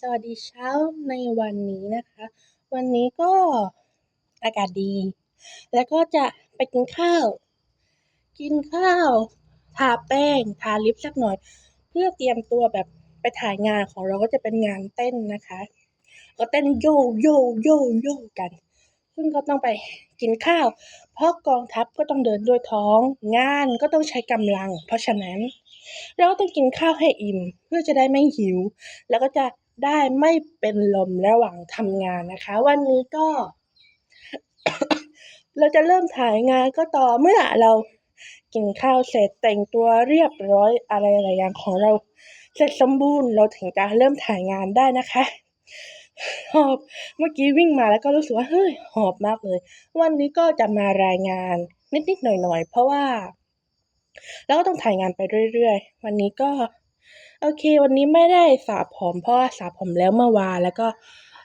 สวัสดีเช้าในวันนี้นะคะ วันนี้ก็อากาศดี แล้วก็จะไปกินข้าว กินข้าว ทาแป้ง ทาลิปสักหน่อย เพื่อเตรียมตัวแบบไปถ่ายงานของเราก็จะเป็นงานเต้นนะคะ ก็เต้นโยโยโยโยกัน ซึ่งก็ต้องไปกินข้าว เพราะกองทัพก็ต้องเดินด้วยท้อง งานก็ต้องใช้กำลัง เพราะฉะนั้นเราก็ต้องกินข้าวให้อิ่ม เพื่อจะได้ไม่หิว แล้วก็จะ ได้ไม่เป็นลมระหว่างทำงานนะคะ วันนี้ก็ เราจะเริ่มถ่ายงานก็ต่อเมื่อเรากินข้าวเสร็จแต่งตัวเรียบร้อยอะไรหลายอย่างของเรา เสร็จสมบูรณ์เราถึงจะเริ่มถ่ายงานได้นะคะหอบเมื่อกี้วิ่งมาแล้วก็รู้สึกว่าเฮ้ยหอบมากเลย วันนี้ก็จะมารายงานนิดๆหน่อยๆ เพราะว่าแล้วก็ต้องถ่ายงานไปเรื่อยๆ วันนี้ก็ โอเค วันนี้ไม่ได้สระผมเพราะว่าสระผมแล้วเมื่อวานแล้วก็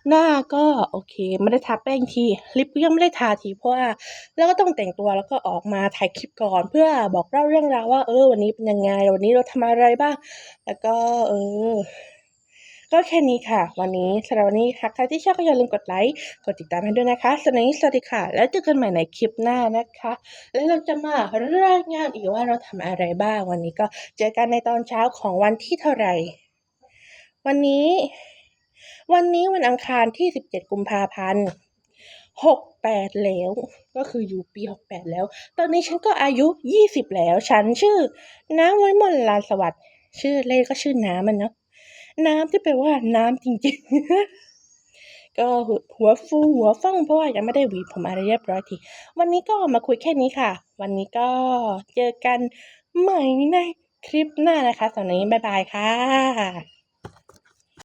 หน้าก็โอเคไม่ได้ทาแป้งทีลิปก็ยังไม่ได้ทาทีเพราะว่าแล้วก็ต้องแต่งตัวแล้วก็ออกมาถ่ายคลิปก่อน เพื่อบอกเล่าเรื่องราวว่า เออ วันนี้เป็นยังไงวันนี้เราทำอะไรบ้าง แล้วก็เออ ก็แค่นี้ค่ะ วันนี้สำหรับวันนี้ค่ะใครที่ชอบก็อย่าลืมกดไลค์กดติดตามให้ด้วยนะคะสำหรับวันนี้สวัสดีค่ะ แล้วเจอกันใหม่ในคลิปหน้านะคะ แล้วเราจะมารายงานอีกว่าเราทำอะไรบ้าง วันนี้ก็เจอกันในตอนเช้าของวันที่เท่าไหร่ วันนี้ วันนี้วันอังคารที่ 17 กุมภาพันธ์68แปดแล้ว ก็คืออยู่ปี68แปดแล้ว ตอนนี้ฉันก็อายุ20แล้ว ฉันชื่อ น้ำวิมลลานสวัสดิ์ชื่อเล่นก็ชื่อน้ำมันเนาะ น้ำที่แปลว่าน้ำจริงๆ ก็หัวฟูหัวฟ่องเพราะว่ายังไม่ได้หวีผมอะไรเรียบร้อยที วันนี้ก็มาคุยแค่นี้ค่ะ วันนี้ก็เจอกันใหม่ในคลิปหน้านะคะสำหรับวันนี้บ๊ายบายค่ะ